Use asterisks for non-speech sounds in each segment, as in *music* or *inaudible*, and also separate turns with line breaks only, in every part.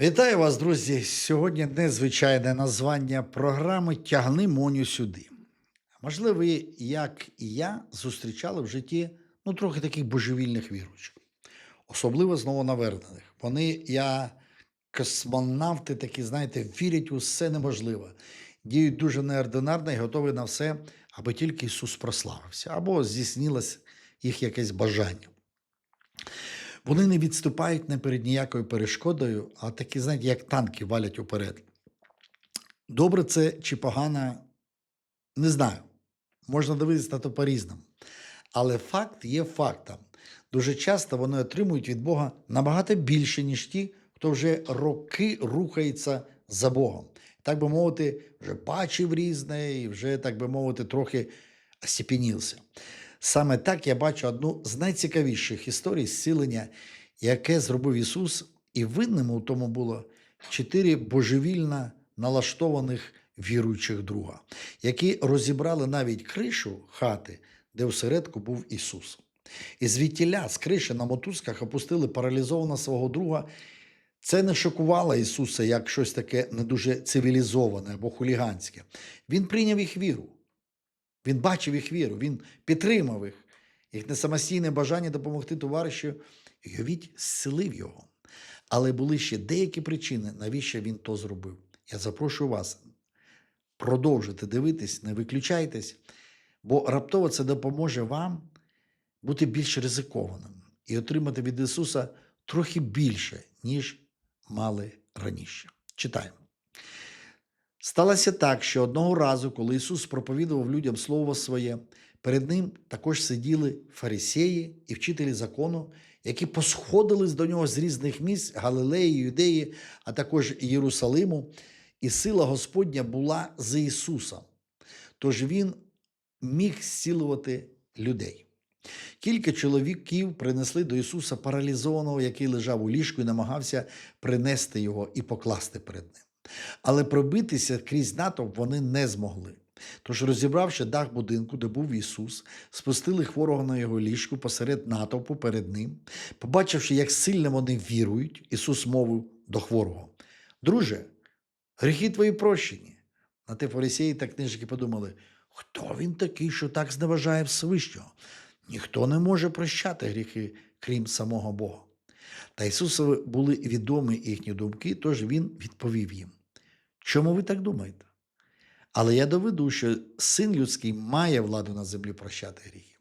Вітаю вас, друзі! Сьогодні незвичайне названня програми Тягни Моню сюди. Можливо, ви, як і я, зустрічали в житті ну, трохи таких божевільних віруючих, особливо знову навернених. Вони, я, космонавти, такі, знаєте, вірять у все неможливе, діють дуже неординарно і готові на все, аби тільки Ісус прославився, або здійснилось їх якесь бажання. Вони не відступають не перед ніякою перешкодою, а такі, знаєте, як танки валять уперед. Добре це чи погано, не знаю. Можна дивитися на то по-різному. Але факт є фактом. Дуже часто вони отримують від Бога набагато більше, ніж ті, хто вже роки рухається за Богом. Так би мовити, вже бачив різне і вже, так би мовити, трохи осіпінівся. Саме так я бачу одну з найцікавіших історій зцілення, яке зробив Ісус, і винним у тому було чотири божевільно налаштованих віруючих друга, які розібрали навіть кришу хати, де всередку був Ісус. І звідтіля з криші на мотузках опустили паралізованого свого друга. Це не шокувало Ісуса як щось таке не дуже цивілізоване або хуліганське. Він прийняв їх віру. Він бачив їх віру, він підтримав їх, їх несамостійне бажання допомогти товаришу, Йовіть зцілив його. Але були ще деякі причини, навіщо він то зробив. Я запрошую вас продовжити дивитись, не виключайтесь, бо раптово це допоможе вам бути більш ризикованим і отримати від Ісуса трохи більше, ніж мали раніше. Читаємо. Сталося так, що одного разу, коли Ісус проповідував людям Слово Своє, перед Ним також сиділи фарисеї і вчителі закону, які посходились до нього з різних місць Галилеї, Юдеї, а також Єрусалиму, і сила Господня була за Ісусом. Тож Він міг зцілувати людей. Кілька чоловіків принесли до Ісуса паралізованого, який лежав у ліжку і намагався принести його і покласти перед ним. Але пробитися крізь натовп вони не змогли. Тож, розібравши дах будинку, де був Ісус, спустили хворого на його ліжку посеред натовпу перед ним. Побачивши, як сильно вони вірують, Ісус мовив до хворого: Друже, гріхи твої прощені. На те фарисеї та книжники подумали, хто він такий, що так зневажає Всевишнього? Ніхто не може прощати гріхи, крім самого Бога. Та Ісусові були відомі їхні думки, тож Він відповів їм. Чому ви так думаєте? Але я доведу, що син людський має владу на землі прощати гріхи.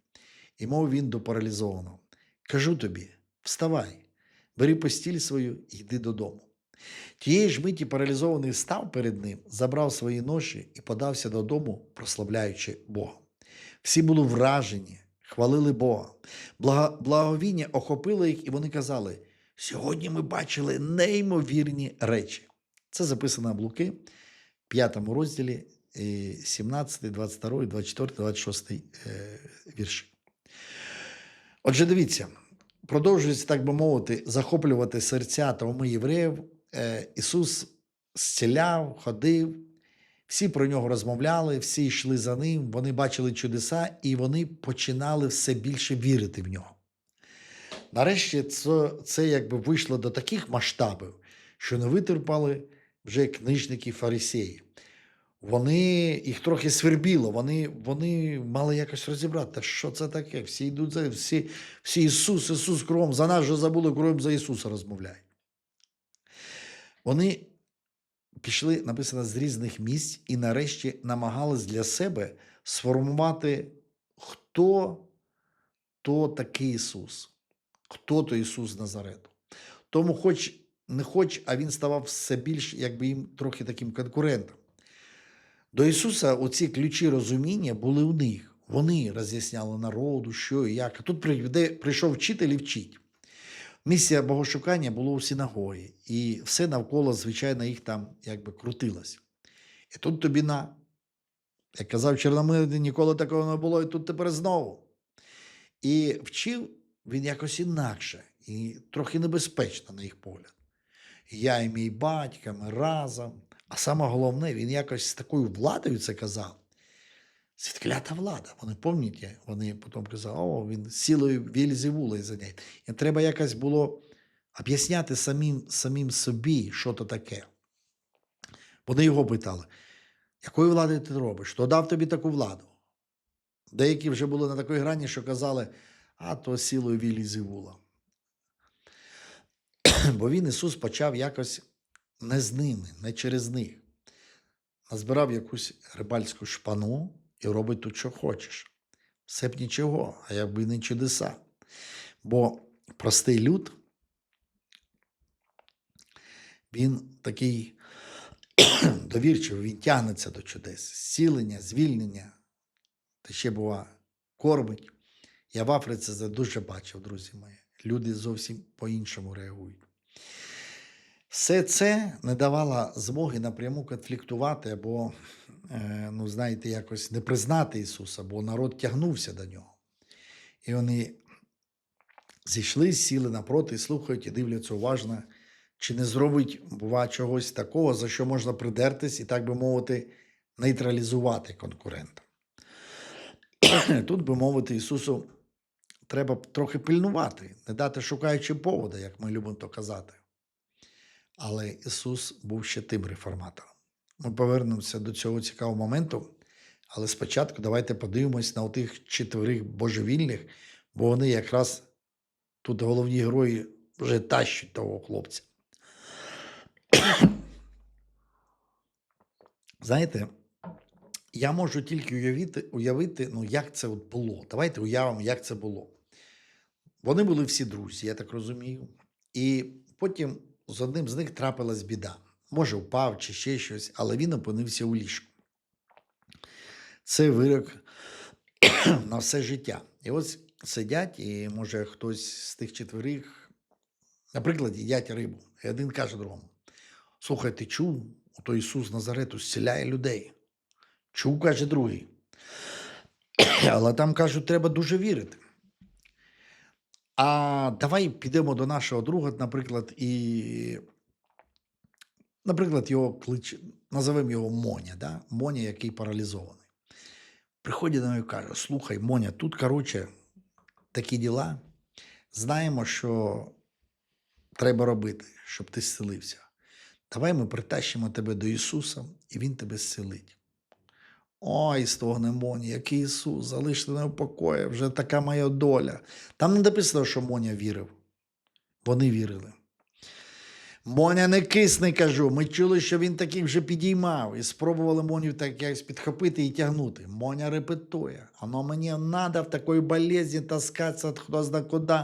І мов він до паралізованого: Кажу тобі, вставай, бери постіль свою і йди додому. Тієї ж миті паралізований став перед ним, забрав свої ноші і подався додому, прославляючи Бога. Всі були вражені, хвалили Бога. Благо- Благовіння охопило їх, і вони казали: сьогодні ми бачили неймовірні речі. Це записано в Луки, 5 розділі, е, 17, 22, 24, 26 е, вірші. Отже, дивіться, продовжується, так би мовити, захоплювати серця та уми євреїв. Е, Ісус зціляв, ходив, всі про нього розмовляли, всі йшли за ним, вони бачили чудеса, і вони починали все більше вірити в нього. Нарешті це, це якби вийшло до таких масштабів, що не витерпали вже книжники фарисеї. Вони їх трохи свербіло, вони, вони мали якось розібрати, та що це таке? Всі йдуть за всі, всі Ісус, Ісус кругом, за нас же забули, кругом за Ісуса розмовляють. Вони пішли, написано, з різних місць і нарешті намагались для себе сформувати, хто то такий Ісус, хто то Ісус Назарету. Тому, хоч не хоч, а він ставав все більш, якби їм трохи таким конкурентом. До Ісуса оці ключі розуміння були у них. Вони роз'ясняли народу, що і як. А тут прийшов вчитель і вчить. Місія богошукання було у синагогі, і все навколо, звичайно, їх там якби крутилось. І тут тобі на, як казав Чорномирний, ніколи такого не було, і тут тепер знову. І вчив він якось інакше, і трохи небезпечно, на їх погляд. Я і мій батько, ми разом. А саме головне, він якось з такою владою це казав. Світклята влада. Вони пам'ятаєте, вони потім казали, о, він сілою Вільзевулою занять. І треба якось було об'ясняти самим, самим собі, що то таке. Вони його питали, якої влади ти робиш? Хто дав тобі таку владу? Деякі вже були на такій грані, що казали, а то сілою вілі зівула. Бо він, Ісус, почав якось не з ними, не через них. Назбирав якусь рибальську шпану і робить тут, що хочеш. Все б нічого, а якби не чудеса. Бо простий люд, він такий *clears throat* довірчивий, він тягнеться до чудес, зцілення, звільнення, та ще бува, кормить. Я в Африці це дуже бачив, друзі мої. Люди зовсім по-іншому реагують. Все це не давало змоги напряму конфліктувати або, е, ну, знаєте, якось не признати Ісуса, бо народ тягнувся до нього. І вони зійшли, сіли напроти, слухають і дивляться уважно, чи не зробить, бува, чогось такого, за що можна придертись і, так би мовити, нейтралізувати конкурента. *clears throat* Тут, би мовити, Ісусу треба трохи пильнувати, не дати шукаючи повода, як ми любимо то казати. Але Ісус був ще тим реформатором. Ми повернемося до цього цікавого моменту, але спочатку давайте подивимось на тих четверих божевільних, бо вони якраз тут головні герої вже тащать того хлопця. Знаєте, я можу тільки уявити, уявити, ну, як це от було. Давайте уявимо, як це було. Вони були всі друзі, я так розумію. І потім з одним з них трапилась біда. Може, впав чи ще щось, але він опинився у ліжку. Це вирок на все життя. І ось сидять, і може хтось з тих четверих, наприклад, їдять рибу. І один каже другому: Слухай, ти чув, ото Ісус Назарету зціляє людей. Чув, каже другий. Але там кажуть, треба дуже вірити. А давай підемо до нашого друга, наприклад, і, наприклад, його клич, назовемо його Моня, да? Моня, який паралізований. Приходить до нього і каже: слухай, Моня, тут, коротше, такі діла. Знаємо, що треба робити, щоб ти зцілився. Давай ми притащимо тебе до Ісуса, і Він тебе зцілить. Ой, стогне який Ісус, залиште мене в покої, вже така моя доля. Там не написано, що Моня вірив. Вони вірили. Моня не кисне, кажу. Ми чули, що він таких вже підіймав і спробували Моню так якось підхопити і тягнути. Моня репетує. Оно мені треба в такій болезні таскатися хто зна куди.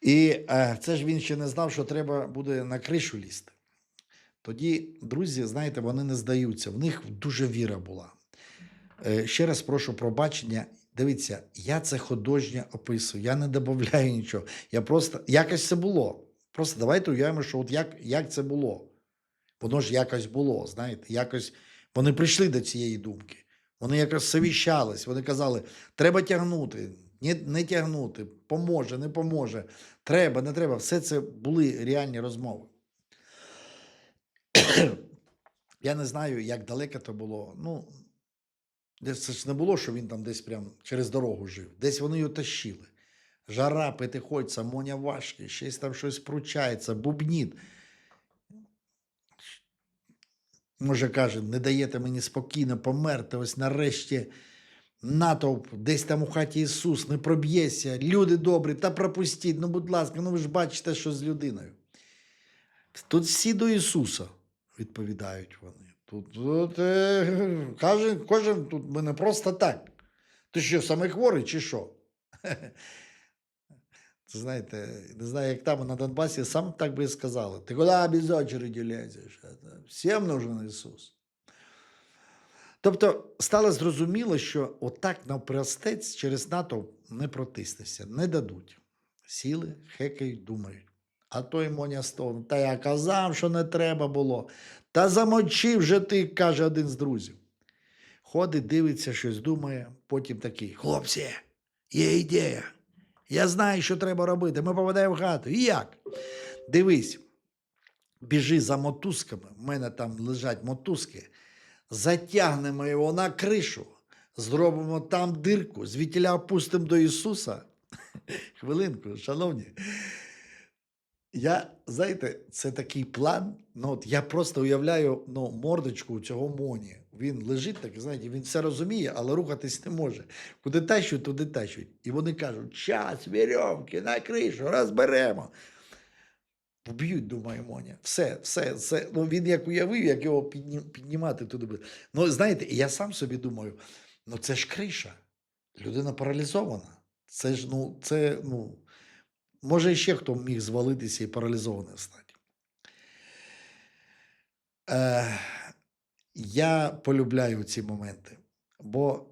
І е, це ж він ще не знав, що треба буде на кришу лізти. Тоді, друзі, знаєте, вони не здаються. В них дуже віра була. Е, Ще раз прошу пробачення. Дивіться, я це художньо описую, я не додаю нічого. Я просто якось це було. Просто давайте уявимо, що от як, як це було. Воно ж якось було, знаєте, якось вони прийшли до цієї думки. Вони якось совіщались, вони казали, треба тягнути, не, не тягнути, поможе, не поможе, треба, не треба. Все це були реальні розмови. *clears throat* Я не знаю, як далеко то було. Ну, це ж не було, що він там десь прям через дорогу жив. Десь вони його тащили. Жара, пити моня важкий, щось там щось пручається, бубніт. Може, каже, не даєте мені спокійно померти, ось нарешті натовп, десь там у хаті Ісус, не проб'єся, люди добрі, та пропустіть, ну, будь ласка, ну ви ж бачите, що з людиною. Тут всі до Ісуса, відповідають вони. Тут, тут е, *laughs* каже, кожен тут ми не просто так. Ти що, саме хворий чи що? *laughs* Знаєте, не знаю, як там на Донбасі, сам так би і сказали. Ти куди без очереди лезеш? Всім нужен Ісус. Тобто стало зрозуміло, що отак навпростець через НАТО не протиснешся, не дадуть. Сіли, хекають, думають. А той Моня стогне. Та я казав, що не треба було. Та замочив же ти, каже один з друзів. Ходить, дивиться, щось думає, потім такий: хлопці, є ідея. Я знаю, що треба робити. Ми попадаємо в хату. І як? Дивись, біжи за мотузками. У мене там лежать мотузки. Затягнемо його на кришу, зробимо там дирку, звідтіля опустимо до Ісуса. *laughs* Хвилинку, шановні. Я, знаєте, це такий план. Ну, от я просто уявляю ну, мордочку цього Моні. Він лежить так, знаєте, він все розуміє, але рухатись не може. Куди тащуть, туди тащуть. І вони кажуть: час, вірьовки, на кришу, розберемо. Вб'ють, думаю, Моня. Все, все, все. Ну, він як уявив, як його піднімати туди буде. Ну, знаєте, я сам собі думаю: ну це ж криша. Людина паралізована. Це ж, ну, це, ну, може, ще хто міг звалитися і паралізований стати. Е, я полюбляю ці моменти. Бо,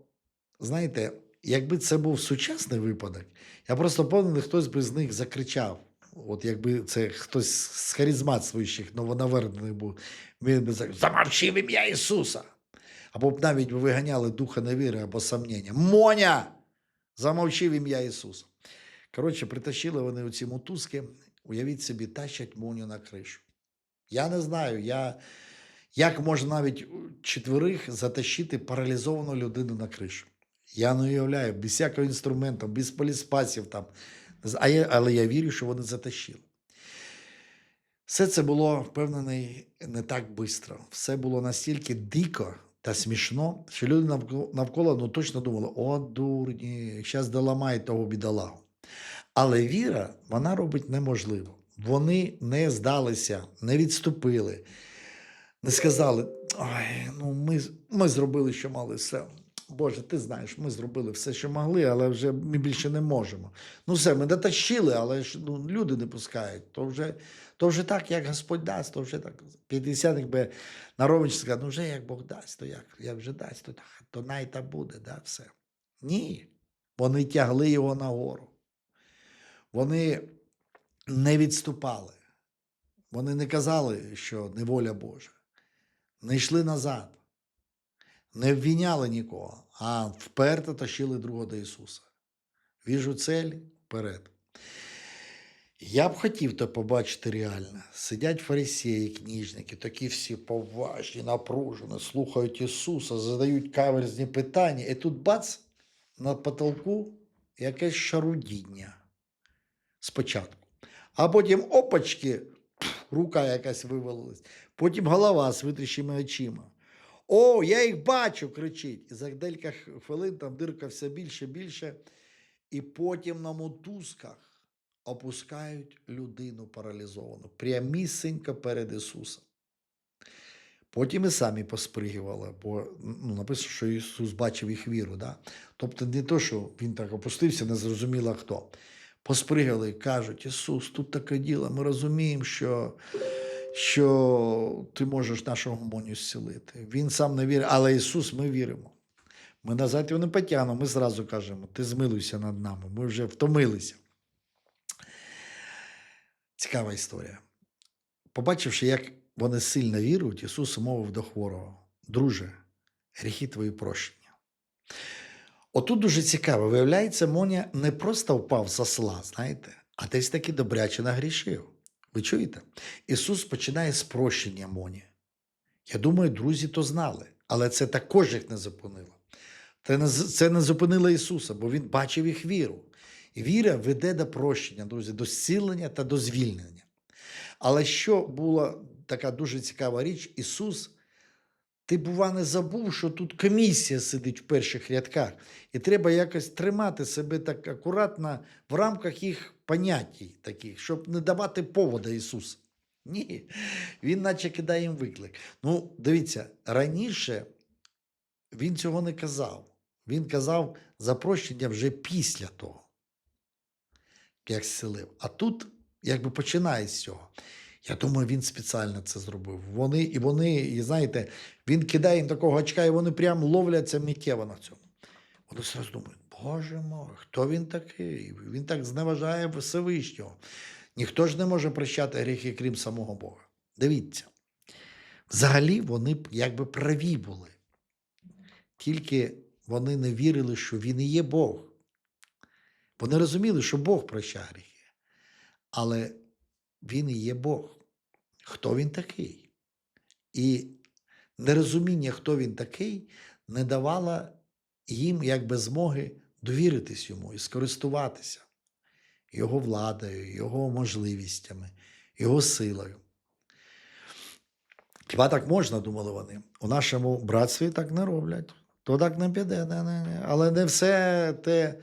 знаєте, якби це був сучасний випадок, я просто певний, хтось би з них закричав. От якби це хтось з харизмат своїх новонавернених був, він би сказав, замовчи в ім'я Ісуса. Або б навіть виганяли духа невіри або сомнення. Моня! Замовчи в ім'я Ісуса. Коротше, притащили вони оці мотузки, уявіть собі, тащать Моню на кришу. Я не знаю, я, як можна навіть четверих затащити паралізовану людину на кришу. Я не уявляю, без всякого інструменту, без поліспасів там. А я, але я вірю, що вони затащили. Все це було впевнений не так швидко. Все було настільки дико та смішно, що люди навколо, ну, точно думали: о, дурні, зараз доламають того бідолагу. Але віра, вона робить неможливо. Вони не здалися, не відступили, не сказали: Ой, ну ми, ми зробили, що мали все. Боже, ти знаєш, ми зробили все, що могли, але вже ми більше не можемо. Ну, все, ми дотащили, але ж ну, люди не пускають. То вже, то вже так, як Господь дасть, то вже так. П'ятдесятник би нарович сказав, ну вже як Бог дасть, то як, як вже дасть, то, так, то най та буде, да, все. Ні. Вони тягли його нагору. Вони не відступали. Вони не казали, що не воля Божа. Не йшли назад не обвіняли нікого, а вперто тащили другого до Ісуса. Віжу цель вперед. Я б хотів то побачити реально. Сидять фарисеї, книжники, такі всі поважні, напружені, слухають Ісуса, задають каверзні питання, і тут бац, на потолку якесь шарудіння спочатку. А потім опачки, рука якась вивалилась, потім голова з витріщими очима. О, я їх бачу, кричить. І за декілька хвилин там дирка все більше більше. І потім на мотузках опускають людину паралізовану, прямісінько перед Ісусом. Потім і самі поспригували, бо ну, написано, що Ісус бачив їх віру. Да? Тобто не то, що Він так опустився, не зрозуміло хто. Поспригали і кажуть: Ісус, тут таке діло, ми розуміємо, що що ти можеш нашого моню зцілити. Він сам не вірить, але Ісус, ми віримо. Ми назад його не потягнемо, ми зразу кажемо, ти змилуйся над нами, ми вже втомилися. Цікава історія. Побачивши, як вони сильно вірують, Ісус мовив до хворого: Друже, гріхи твої прощення. Отут дуже цікаво, виявляється, Моня не просто впав з осла, знаєте, а десь таки добряче нагрішив. Ви чуєте? Ісус починає з прощення Моні. Я думаю, друзі то знали, але це також їх не зупинило. Це не зупинило Ісуса, бо Він бачив їх віру. І віра веде до прощення, друзі, до зцілення та до звільнення. Але що була така дуже цікава річ, Ісус, ти, бува, не забув, що тут комісія сидить в перших рядках, і треба якось тримати себе так акуратно в рамках їх поняттів таких, щоб не давати повода Ісусу. Ні, Він наче кидає їм виклик. Ну, дивіться, раніше він цього не казав. Він казав за прощення вже після того, як зцілив. А тут якби починає з цього. Я думаю, він спеціально це зробив. Вони, І вони, і знаєте, він кидає їм такого очка, і вони прям ловляться миттєво на цьому. Вони зараз думають, Боже мой, хто він такий? Він так зневажає Всевишнього. Ніхто ж не може прощати гріхи, крім самого Бога. Дивіться. Взагалі вони якби праві були. Тільки вони не вірили, що він і є Бог. Вони розуміли, що Бог прощає гріхи. Але він і є Бог. Хто він такий? І нерозуміння, хто він такий, не давало їм якби змоги довіритись йому і скористуватися. його владою, його можливістями, його силою. Хіба так можна, думали вони. У нашому братстві так не роблять. То так не піде. Не, не, не. Але не все те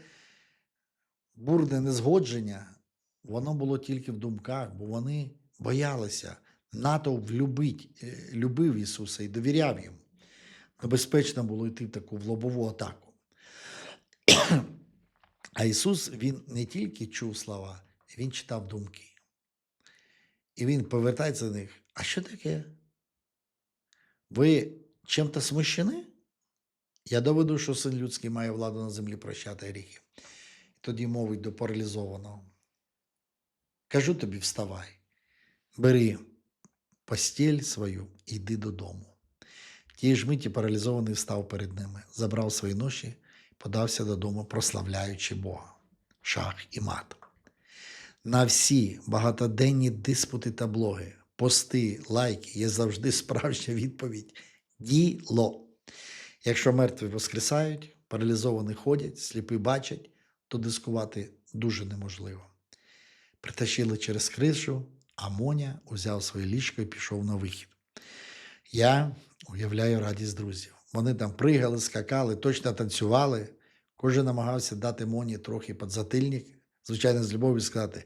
бурне незгодження, воно було тільки в думках, бо вони боялися. Натовп любить, е, любив Ісуса і довіряв йому. Небезпечно було йти в таку в лобову атаку. А Ісус Він не тільки чув слова, Він читав думки. І Він повертається до них. А що таке? Ви чим-то смущені? Я доведу, що син людський має владу на землі прощати гріхи. Тоді мовить до паралізованого. Кажу тобі, вставай, бери постіль свою і йди додому. Тієї ж миті паралізований встав перед ними, забрав свої ноші подався додому, прославляючи Бога, шах і мат. На всі багатоденні диспути та блоги, пости, лайки є завжди справжня відповідь діло. Якщо мертві воскресають, паралізовані ходять, сліпі бачать, то дискувати дуже неможливо. Притащили через кришу, а Моня узяв своє ліжко і пішов на вихід. Я уявляю радість друзів. Вони там пригали, скакали, точно танцювали. Кожен намагався дати Моні трохи підзатильник, звичайно, з любов'ю сказати: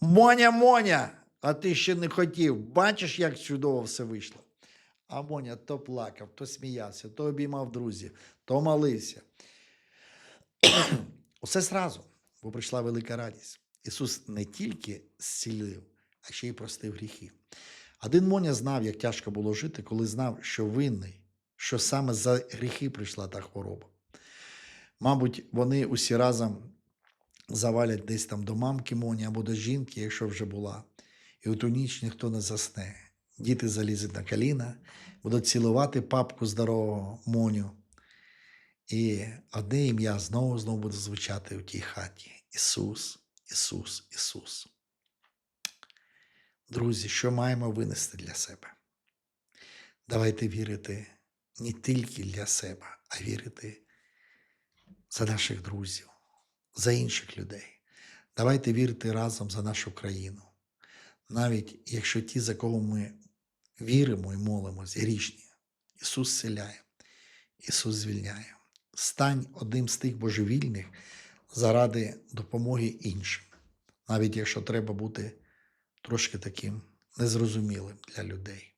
Моня, Моня! А ти ще не хотів. Бачиш, як чудово все вийшло. А Моня то плакав, то сміявся, то обіймав друзів, то молився. *clears throat* Усе зразу, бо прийшла велика радість. Ісус не тільки зцілив, а ще й простив гріхи. Один Моня знав, як тяжко було жити, коли знав, що винний, що саме за гріхи прийшла та хвороба. Мабуть, вони усі разом завалять десь там до мамки Моні або до жінки, якщо вже була. І у ту ніч ніхто не засне. Діти залізуть на коліна, будуть цілувати папку здорового Моню. І одне ім'я знову знову буде звучати у тій хаті: Ісус, Ісус, Ісус. Друзі, що маємо винести для себе? Давайте вірити не тільки для себе, а вірити за наших друзів, за інших людей. Давайте вірити разом за нашу країну. Навіть якщо ті, за кого ми віримо і молимось, грішні, Ісус зціляє, Ісус звільняє. Стань одним з тих божевільних заради допомоги іншим, навіть якщо треба бути трошки таким незрозумілим для людей.